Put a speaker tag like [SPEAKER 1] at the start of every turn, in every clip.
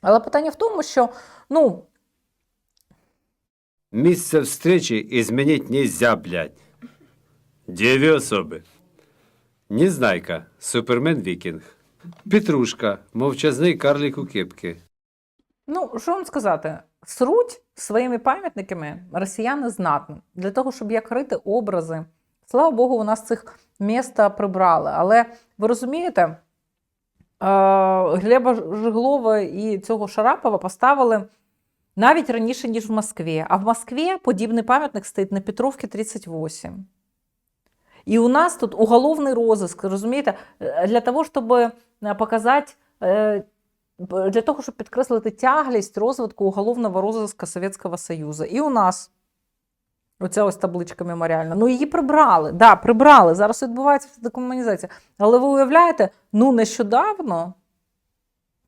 [SPEAKER 1] Але питання в тому, що ну,
[SPEAKER 2] Место встречи изменить нельзя, блядь. Две особи. Незнайка, супермен-вікінг. Петрушка, мовчазний карлик у кепки.
[SPEAKER 1] Ну, що вам сказати? Сруть своїми пам'ятниками росіяни знатні. Для того, щоб як рити образи. Слава Богу, у нас цих міста прибрали. Але ви розумієте, Глеба Жиглова і цього Шарапова поставили навіть раніше, ніж в Москві. А в Москві подібний пам'ятник стоїть на Петровці 38. І у нас тут уголовний розиск, розумієте, Е, для того, щоб е, показати. е, для того, щоб підкреслити тяглість розвитку уголовного розыска Совєтського Союзу. І у нас оця ось табличка меморіальна. Ну, її прибрали. Да, прибрали. Зараз відбувається декомунізація. Але ви уявляєте, ну нещодавно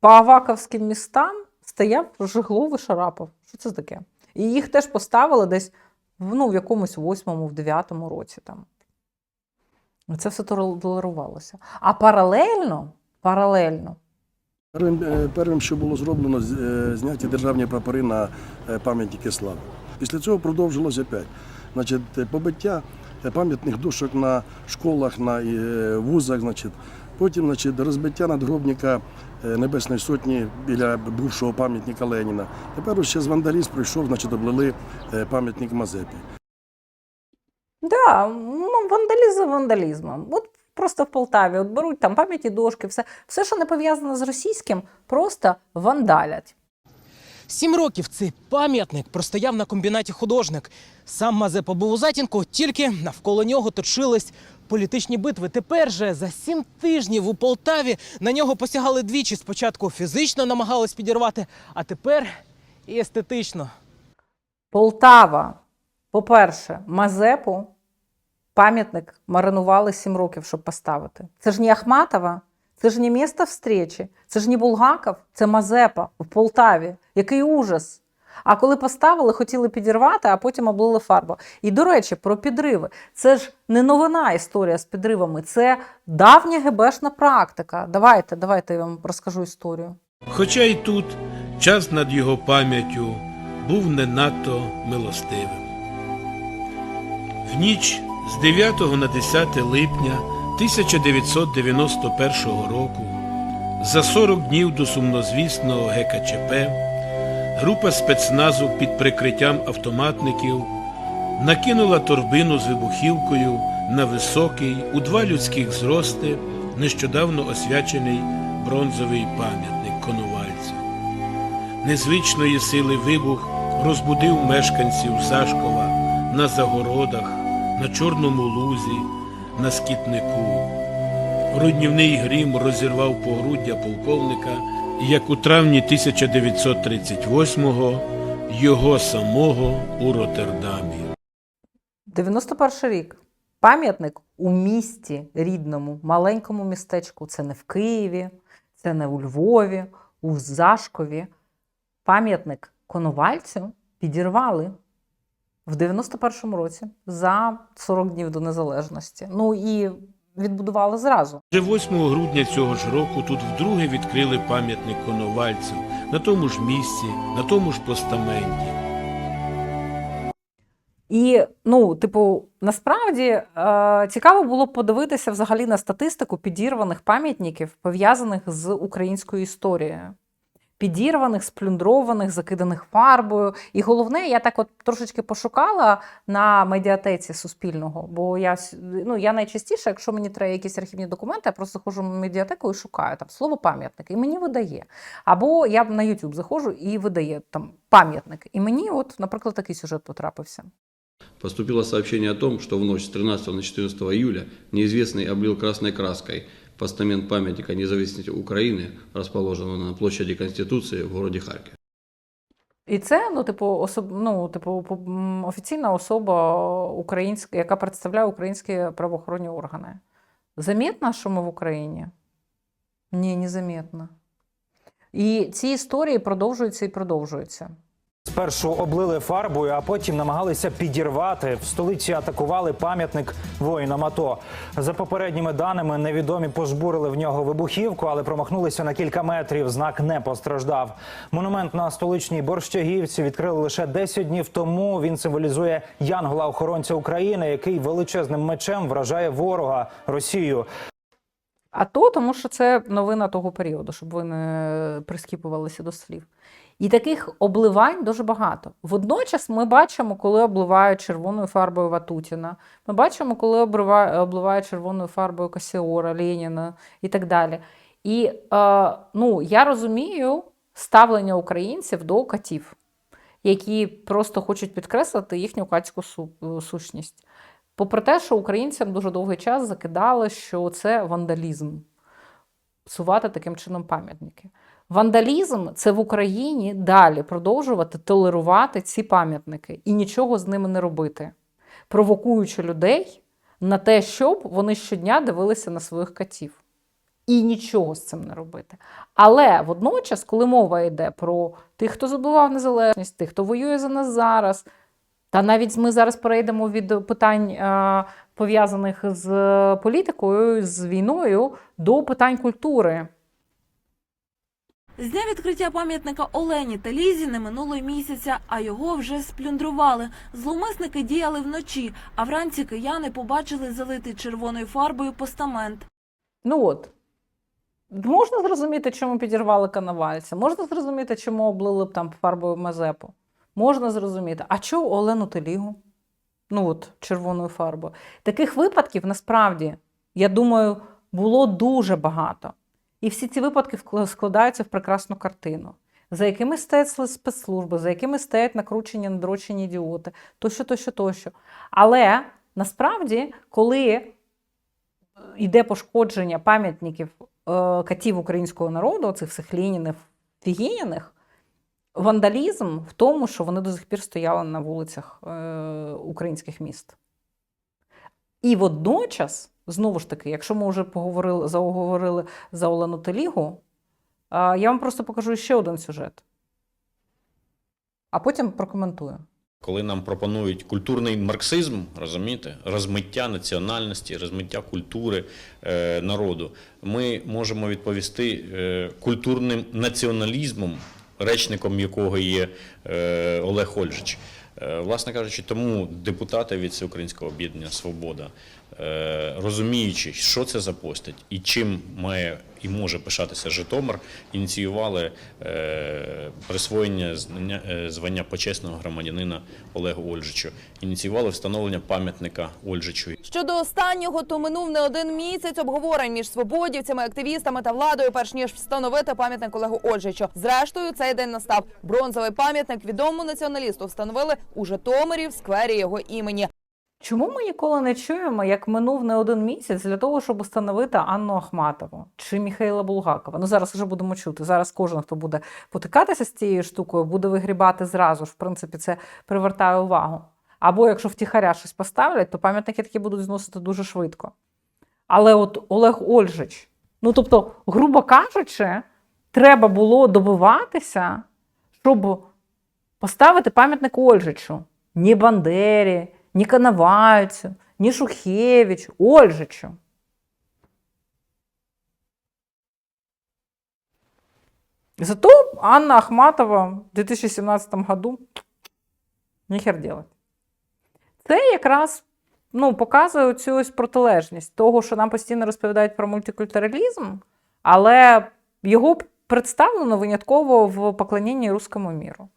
[SPEAKER 1] по Аваковським містам стояв Жиглов і Шарапов. Що це таке? І їх теж поставили десь ну, в якомусь восьмому, в дев'ятому році. Там. Це все толерувалося. А паралельно, паралельно
[SPEAKER 3] Первим, е, первим, що було зроблено, е, зняті державні прапори на е, пам'ятники слави. Після цього продовжилося опять. Значить, е, побиття е, пам'ятних дошок на школах, на е, вузах, значить. потім значить, розбиття надгробника Небесної Сотні біля бувшого пам'ятника Леніна. Тепер ще з вандалізм прийшов, значить, облили пам'ятник Мазепі.
[SPEAKER 1] Да, вандалізм вандалізмом. От просто в Полтаві от беруть там пам'яті дошки, все, все, що не пов'язано з російським, просто вандалять.
[SPEAKER 4] Сім років цей пам'ятник простояв на комбінаті художник. Сам Мазепа був у затінку, тільки навколо нього точились політичні битви. Тепер же за сім тижнів у Полтаві на нього посягали двічі. Спочатку фізично намагались підірвати, а тепер і естетично.
[SPEAKER 1] Полтава, по-перше, Мазепу пам'ятник маринували сім років, щоб поставити. Це ж не Ахматова, це ж не місто встречі, це ж не Булгаков, це Мазепа в Полтаві. Який ужас! А коли поставили, хотіли підірвати, а потім облили фарбу. І до речі, про підриви. Це ж не новина історія з підривами, це давня гебешна практика. Давайте, давайте я вам розкажу історію.
[SPEAKER 5] Хоча й тут час над його пам'яттю був не надто милостивим. В ніч з 9 на 10 липня 1991 року, за 40 днів до сумнозвісного ГКЧП, група спецназу під прикриттям автоматників накинула торбину з вибухівкою на високий у два людських зрости нещодавно освячений бронзовий пам'ятник Коновальцю. Незвичної сили вибух розбудив мешканців Сашкова на загородах, на Чорному лузі, на скітнику. Руйнівний грім розірвав погруддя полковника, як у травні 1938-го його самого у Роттердамі.
[SPEAKER 1] 91 рік. Пам'ятник у місті рідному, маленькому містечку. Це не в Києві, це не у Львові, у Зашкові. Пам'ятник Коновальцю підірвали в 91-му році за 40 днів до незалежності. Ну і відбудували зразу.
[SPEAKER 5] Вже 8 грудня цього ж року тут вдруге відкрили пам'ятник коновальців на тому ж місці, на тому ж постаменті.
[SPEAKER 1] І ну, типу, насправді е, цікаво було подивитися взагалі на статистику підірваних пам'ятників, пов'язаних з українською історією. Підірваних, сплюндрованих, закиданих фарбою. І головне, я так от трошечки пошукала на медіатеці Суспільного, бо я, ну, я найчастіше, якщо мені треба якісь архівні документи, я просто заходжу в медіатеку і шукаю там слово пам'ятник, і мені видає. Або я на YouTube заходжу і видає там пам'ятник. І мені, от, наприклад, такий сюжет потрапився.
[SPEAKER 6] Поступило сообщение о том, что в ночь с 13 на 14 июля неизвестный облил красной краской постамент памятника независимости Украины, расположенного на площади Конституции в городе Харькове.
[SPEAKER 1] І це, ну, типу, особ... ну, типу, офіційна особа українська, яка представляє українські правоохоронні органи. Замітно, що ми в Україні? Ні, не замітно. І ці історії продовжуються і продовжуються.
[SPEAKER 7] Спершу облили фарбою, а потім намагалися підірвати. В столиці атакували пам'ятник воїнам АТО. За попередніми даними, невідомі пожбурили в нього вибухівку, але промахнулися на кілька метрів. Знак не постраждав. Монумент на столичній Борщагівці відкрили лише 10 днів тому. Він символізує янгола-охоронця України, який величезним мечем вражає ворога Росію.
[SPEAKER 1] А то, тому що це новина того періоду, щоб ви не прискіпувалися до слів. І таких обливань дуже багато. Водночас ми бачимо, коли обливають червоною фарбою Ватутіна, ми бачимо, коли обливають, червоною фарбою Касіора, Леніна і так далі. І е, ну, я розумію ставлення українців до катів, які просто хочуть підкреслити їхню катську су- сущність. Попри те, що українцям дуже довгий час закидали, що це вандалізм псувати таким чином пам'ятники. Вандалізм це в Україні далі продовжувати толерувати ці пам'ятники і нічого з ними не робити, провокуючи людей на те, щоб вони щодня дивилися на своїх котів. І нічого з цим не робити. Але водночас, коли мова йде про тих, хто забував незалежність, тих, хто воює за нас зараз, та навіть ми зараз перейдемо від питань, е, пов'язаних з політикою, з війною, до питань культури.
[SPEAKER 8] З дня відкриття пам'ятника Олені та Лізі не минуло місяця, а його вже сплюндрували. Зловмисники діяли вночі, а вранці кияни побачили залитий червоною фарбою постамент.
[SPEAKER 1] Ну от. Можна зрозуміти, чому підірвали канавальця, можна зрозуміти, чому облили б там фарбою Мазепу. Можна зрозуміти. А чого Олену Телігу? Ну от, червоною фарбою. Таких випадків насправді, я думаю, було дуже багато. І всі ці випадки складаються в прекрасну картину, за якими стоять спецслужби, за якими стоять накручені, надрочені ідіоти, тощо, тощо, тощо. Але насправді, коли йде пошкодження пам'ятників е, катів українського народу, цих всіх Ленінів, Фігініних, вандалізм в тому, що вони до сих пір стояли на вулицях е, українських міст. І водночас, знову ж таки, якщо ми вже поговорили, заговорили за Олену Телігу, я вам просто покажу ще один сюжет, а потім прокоментую.
[SPEAKER 9] Коли нам пропонують культурний марксизм, розумієте, розмиття національності, розмиття культури е, народу, ми можемо відповісти е, культурним націоналізмом, речником якого є е, Олег Ольжич. Е, власне кажучи, тому депутати від Всеукраїнського об'єднання Свобода, е, розуміючи, що це за постать і чим має і може пишатися Житомир, ініціювали е, присвоєння е, звання почесного громадянина Олегу Ольжичу, ініціювали встановлення пам'ятника Ольжичу.
[SPEAKER 10] Щодо останнього, то минув не один місяць обговорень між свободівцями, активістами та владою, перш ніж встановити пам'ятник Олегу Ольжичу. Зрештою, цей день настав. Бронзовий пам'ятник відомому націоналісту встановили у Житомирі в сквері його імені.
[SPEAKER 1] Чому ми ніколи не чуємо, як минув не один місяць для того, щоб встановити Анну Ахматову чи Міхайла Булгакова? Ну зараз вже будемо чути. Зараз кожен, хто буде потикатися з цією штукою, буде вигрібати зразу ж. В принципі, це привертає увагу. Або якщо втіхаря щось поставлять, то пам'ятники такі будуть зносити дуже швидко. Але от Олег Ольжич, ну тобто, грубо кажучи, треба було добиватися, щоб поставити пам'ятник Ольжичу. Ні Бандері, ні Коновальцю, ні Шухевичу, Ольжичу. Зато Анна Ахматова в 2017 году ніхер делать. Це якраз ну, показує цю ось протилежність того, що нам постійно розповідають про мультикультуралізм, але його представлено винятково в поклонінні руському міру.